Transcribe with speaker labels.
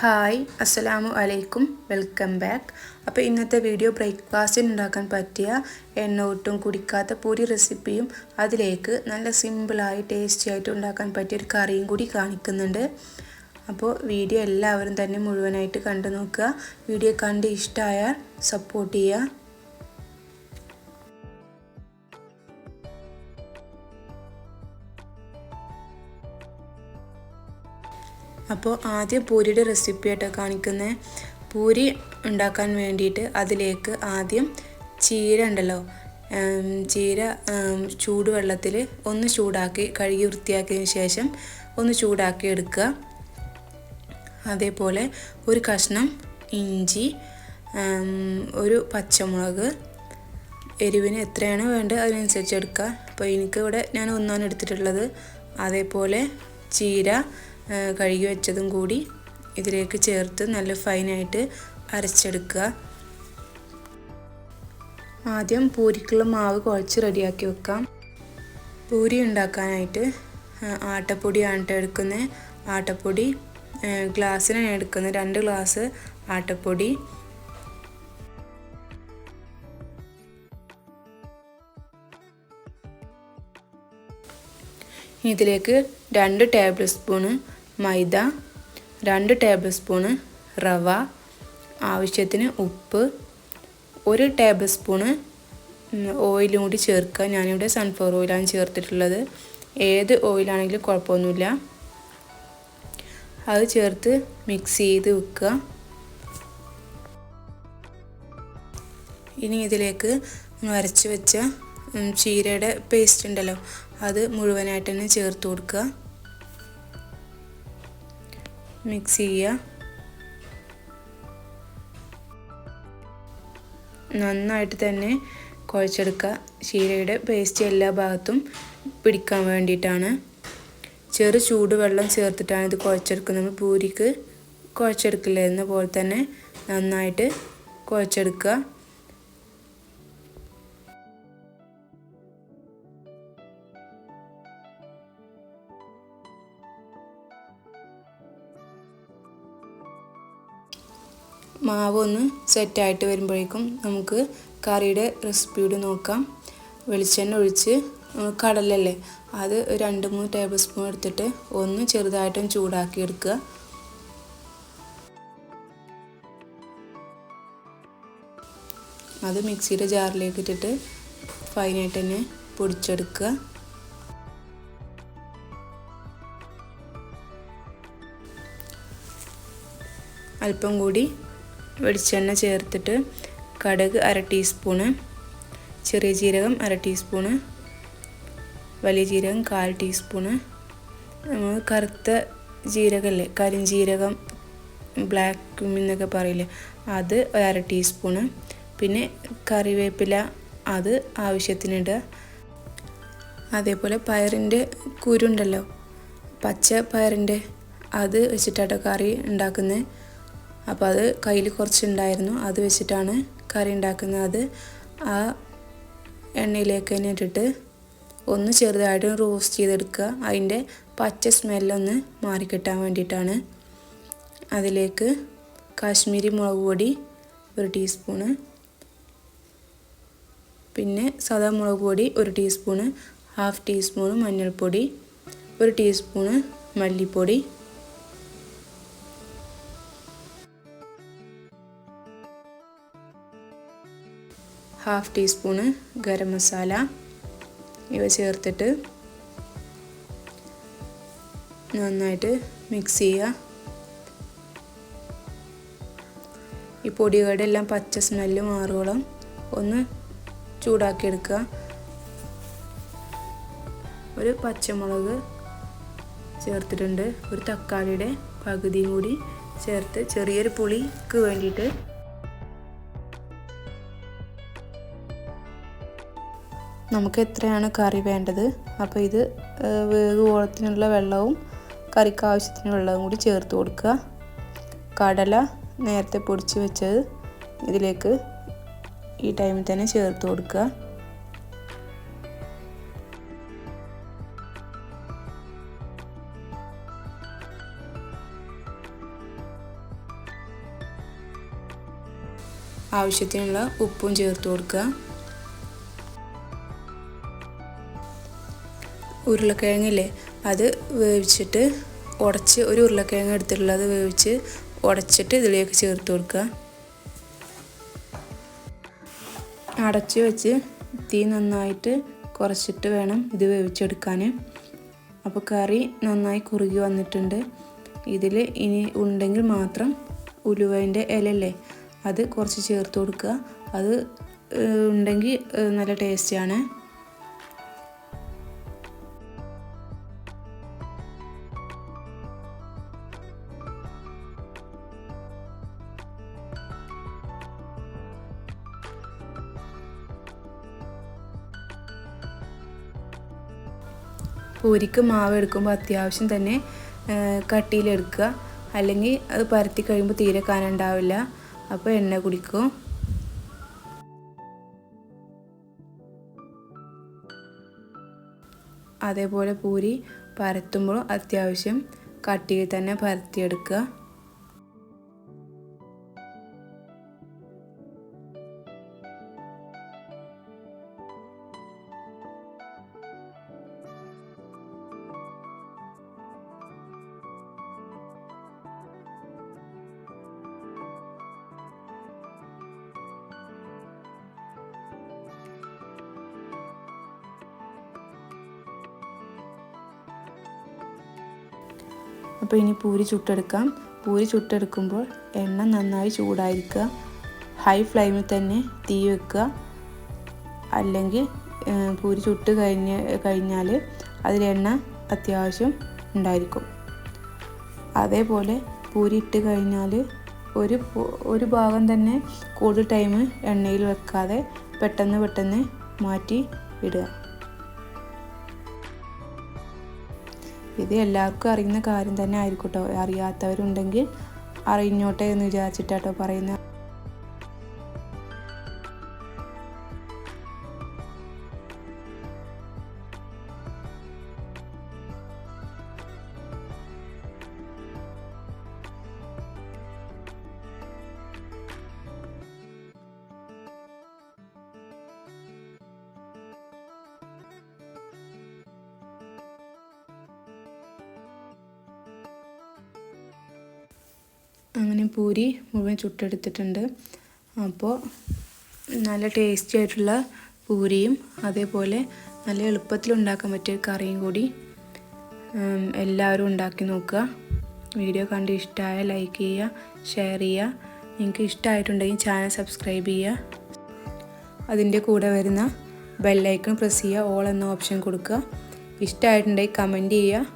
Speaker 1: Hi അസ്സലാമു അലൈക്കും welcome back അപ്പോൾ ഇന്നത്തെ വീഡിയോ ബ്രേക്ക്ഫാസ്റ്റിന് ഉണ്ടാക്കാൻ പറ്റിയ എണ്ണ ഒട്ടും കുടിക്കാത്ത പൂരി റെസിപ്പിയും അതിലേക്ക് നല്ല സിമ്പിളായി ടേസ്റ്റി ആയിട്ട് ഉണ്ടാക്കാൻ പറ്റിയ ഒരു കറിയും കൂടി കാണിക്കുന്നുണ്ട്. അപ്പോൾ വീഡിയോ എല്ലാവരും തന്നെ മുഴുവനായിട്ട് കണ്ടു നോക്കുക വീഡിയോ കണ്ട് ഇഷ്ടമായാൽ സപ്പോർട്ട് ചെയ്യുക. അപ്പോൾ ആദ്യം പൂരിയുടെ റെസിപ്പി ആയിട്ട് കാണിക്കുന്നത് പൂരി ഉണ്ടാക്കാൻ വേണ്ടിയിട്ട് അതിലേക്ക് ആദ്യം ചീര ഉണ്ടല്ലോ ചീര ചൂടുവെള്ളത്തിൽ ഒന്ന് ചൂടാക്കി കഴുകി വൃത്തിയാക്കിയതിന് ശേഷം ഒന്ന് ചൂടാക്കി എടുക്കുക. അതേപോലെ ഒരു കഷ്ണം ഇഞ്ചി ഒരു പച്ചമുളക് എരിവിന് എത്രയാണ് വേണ്ടത് അതിനനുസരിച്ച് എടുക്കുക. അപ്പോൾ എനിക്കിവിടെ ഞാൻ ഒന്നാണ് എടുത്തിട്ടുള്ളത്. അതേപോലെ ചീര കഴുകി വെച്ചതും കൂടി ഇതിലേക്ക് ചേർത്ത് നല്ല ഫൈനായിട്ട് അരച്ചെടുക്കുക. ആദ്യം പൂരിക്കുള്ള മാവ് കുഴച്ച് റെഡിയാക്കി വെക്കാം. പൂരി ഉണ്ടാക്കാനായിട്ട് ആട്ടപ്പൊടിയാണ് എടുക്കുന്നത്. ആട്ടപ്പൊടി ഗ്ലാസ്സിനാണ് എടുക്കുന്നത്. രണ്ട് ഗ്ലാസ് ആട്ടപ്പൊടി. ഇതിലേക്ക് രണ്ട് ടേബിൾ സ്പൂണ് മൈദ രണ്ട് ടേബിൾ സ്പൂണ് റവ ആവശ്യത്തിന് ഉപ്പ് ഒരു ടേബിൾ സ്പൂണ് ഓയിലും കൂടി ചേർക്കുക. ഞാനിവിടെ സൺഫ്ലവർ ഓയിലാണ് ചേർത്തിട്ടുള്ളത്. ഏത് ഓയിലാണെങ്കിലും കുഴപ്പമൊന്നുമില്ല. അത് ചേർത്ത് മിക്സ് ചെയ്ത് വെക്കുക. ഇനി ഇതിലേക്ക് വരച്ച് വെച്ച ചീരയുടെ പേസ്റ്റ് ഉണ്ടല്ലോ അത് മുഴുവനായിട്ട് തന്നെ ചേർത്ത് കൊടുക്കുക. മിക്സ് ചെയ്യുക നന്നായിട്ട് തന്നെ കുഴച്ചെടുക്കുക. ശീലയുടെ പേസ്റ്റ് എല്ലാ ഭാഗത്തും പിടിക്കാൻ വേണ്ടിയിട്ടാണ്. ചെറു ചൂടുവെള്ളം ചേർത്തിട്ടാണ് ഇത് കുഴച്ചെടുക്കുന്നത്. നമ്മൾ പൂരിക്ക് കുഴച്ചെടുക്കില്ല. എന്ന പോലെ തന്നെ നന്നായിട്ട് കുഴച്ചെടുക്കുക. മാവ് ഒന്ന് സെറ്റായിട്ട് വരുമ്പോഴേക്കും നമുക്ക് കറിയുടെ റെസിപ്പിയോട് നോക്കാം. വെളിച്ചെണ്ണ ഒഴിച്ച് കടലല്ലേ? അത് രണ്ട് മൂന്ന് ടേബിൾ സ്പൂൺ എടുത്തിട്ട് ഒന്ന് ചെറുതായിട്ടും ചൂടാക്കി എടുക്കുക. അത് മിക്സിയുടെ ജാറിലേക്ക് ഇട്ടിട്ട് ഫൈനായിട്ട് തന്നെ പൊടിച്ചെടുക്കുക. അല്പം കൂടി വെളിച്ചെണ്ണ ചേർത്തിട്ട് കടുക് അര ടീസ്പൂണ് ചെറിയ ജീരകം അര ടീസ്പൂണ് വലിയ ജീരകം കാൽ ടീസ്പൂണ്. നമ്മൾ കറുത്ത ജീരകമല്ലേ കരിഞ്ജീരകം ബ്ലാക്ക് എന്നൊക്കെ പറയില്ലേ അത് അര ടീസ്പൂണ്. പിന്നെ കറിവേപ്പില അത് ആവശ്യത്തിനിടുക. അതേപോലെ പയറിന്റെ കുരുണ്ടല്ലോ പച്ച പയറിന്റെ അത് വെച്ചിട്ടാട്ടോ കറി ഉണ്ടാക്കുന്നത്. അപ്പോൾ അത് കയ്യിൽ കുറച്ചുണ്ടായിരുന്നു. അത് വെച്ചിട്ടാണ് കറി ഉണ്ടാക്കുന്നത്. അത് ആ എണ്ണയിലേക്ക് തന്നെ ഇട്ടിട്ട് ഒന്ന് ചെറുതായിട്ട് റോസ്റ്റ് ചെയ്തെടുക്കുക. അതിന്റെ പച്ച സ്മെല്ലൊന്ന് മാറിക്കിട്ടാൻ വേണ്ടിയിട്ടാണ്. അതിലേക്ക് കാശ്മീരി മുളക് പൊടി ഒരു ടീസ്പൂണ്. പിന്നെ സാധാ മുളക് പൊടി ഒരു ടീസ്പൂണ്. ഹാഫ് ടീസ്പൂണ് മഞ്ഞൾപ്പൊടി ഒരു ടീസ്പൂണ് മല്ലിപ്പൊടി. ഹാഫ് ടീസ്പൂണ് ഗരം മസാല ഇവ ചേർത്തിട്ട് നന്നായിട്ട് മിക്സ് ചെയ്യുക. ഈ പൊടികളുടെ എല്ലാം പച്ച സ്മെല്ല് മാറുവോളം ഒന്ന് ചൂടാക്കി എടുക്കുക ഒരു പച്ചമുളക് ചേർത്തിട്ടുണ്ട്. ഒരു തക്കാളിയുടെ പകുതിയും കൂടി ചേർത്ത് ചെറിയൊരു പുളിക്ക് വേണ്ടിയിട്ട് നമുക്ക് എത്രയാണ് കറി വേണ്ടത്? അപ്പോൾ ഇത് വേഗോളത്തിനുള്ള വെള്ളവും കറിക്ക് ആവശ്യത്തിന് വെള്ളവും കൂടി ചേർത്ത് കൊടുക്കുക. കടല നേരത്തെ പൊടിച്ച് വെച്ചത് ഇതിലേക്ക് ഈ ടൈമിൽ തന്നെ ചേർത്ത് കൊടുക്കുക. ആവശ്യത്തിനുള്ള ഉപ്പും ചേർത്ത് കൊടുക്കുക. ഉരുളക്കിഴങ്ങില്ലേ അത് വേവിച്ചിട്ട് ഉടച്ച് ഒരു ഉരുളക്കിഴങ്ങ് എടുത്തിട്ടുള്ളത് വേവിച്ച് ഉടച്ചിട്ട് ഇതിലേക്ക് ചേർത്ത് കൊടുക്കുക. അടച്ച് വെച്ച് തീ നന്നായിട്ട് കുറച്ചിട്ട് വേണം ഇത് വേവിച്ചെടുക്കാൻ. അപ്പോൾ കറി നന്നായി കുറുകി വന്നിട്ടുണ്ട്. ഇതിൽ ഇനി ഉണ്ടെങ്കിൽ മാത്രം ഉലുവേന്റെ ഇലല്ലേ അത് കുറച്ച് ചേർത്ത് കൊടുക്കുക. അത് ഉണ്ടെങ്കിൽ നല്ല ടേസ്റ്റിയാണ് പൂരിക്ക് മാവ് എടുക്കുമ്പോൾ അത്യാവശ്യം തന്നെ കട്ടിയിലെടുക്കുക. അല്ലെങ്കിൽ അത് പരത്തി കഴിയുമ്പോൾ തീരെ കാനുണ്ടാവില്ല. അപ്പോൾ എണ്ണ കുടിക്കും. അതേപോലെ പൂരി പരത്തുമ്പോൾ അത്യാവശ്യം കട്ടിയിൽ തന്നെ പരത്തിയെടുക്കുക. അപ്പോൾ ഇനി പൂരി ചുട്ടെടുക്കാം. പൂരി ചുട്ടെടുക്കുമ്പോൾ എണ്ണ നന്നായി ചൂടായിരിക്കുക. ഹൈ ഫ്ലെയിമിൽ തന്നെ തീ വെക്കുക. അല്ലെങ്കിൽ പൂരി ചുട്ട് കഴിഞ്ഞ് കഴിഞ്ഞാൽ അതിലെണ്ണ അത്യാവശ്യം ഉണ്ടായിരിക്കും. അതേപോലെ പൂരി ഇട്ട് കഴിഞ്ഞാൽ ഒരു ഒരു ഭാഗം തന്നെ കൂടുതൽ ടൈം എണ്ണയിൽ വെക്കാതെ പെട്ടെന്ന് പെട്ടെന്ന് മാറ്റി ഇടുക. ഇത് എല്ലാവർക്കും അറിയുന്ന കാര്യം തന്നെ ആയിരിക്കും കേട്ടോ. അറിയാത്തവരുണ്ടെങ്കിൽ അറിഞ്ഞോട്ടെ എന്ന് വിചാരിച്ചിട്ടാട്ടോ പറയുന്നത്. അങ്ങനെ പൂരി മുഴുവൻ ചുട്ടെടുത്തിട്ടുണ്ട്. അപ്പോൾ നല്ല ടേസ്റ്റി ആയിട്ടുള്ള പൂരിയും അതേപോലെ നല്ല എളുപ്പത്തിൽ ഉണ്ടാക്കാൻ പറ്റിയ കറിയും കൂടി എല്ലാവരും ഉണ്ടാക്കി നോക്കുക. വീഡിയോ കണ്ട് ഇഷ്ടമായ ലൈക്ക് ചെയ്യുക ഷെയർ ചെയ്യുക. നിങ്ങൾക്ക് ഇഷ്ടമായിട്ടുണ്ടെങ്കിൽ ചാനൽ സബ്സ്ക്രൈബ് ചെയ്യുക. അതിന്റെ കൂടെ വരുന്ന ബെല്ലൈക്കൺ പ്രസ് ചെയ്യുക ഓൾ എന്ന ഓപ്ഷൻ കൊടുക്കുക. ഇഷ്ടമായിട്ടുണ്ടെങ്കിൽ കമന്റ് ചെയ്യുക.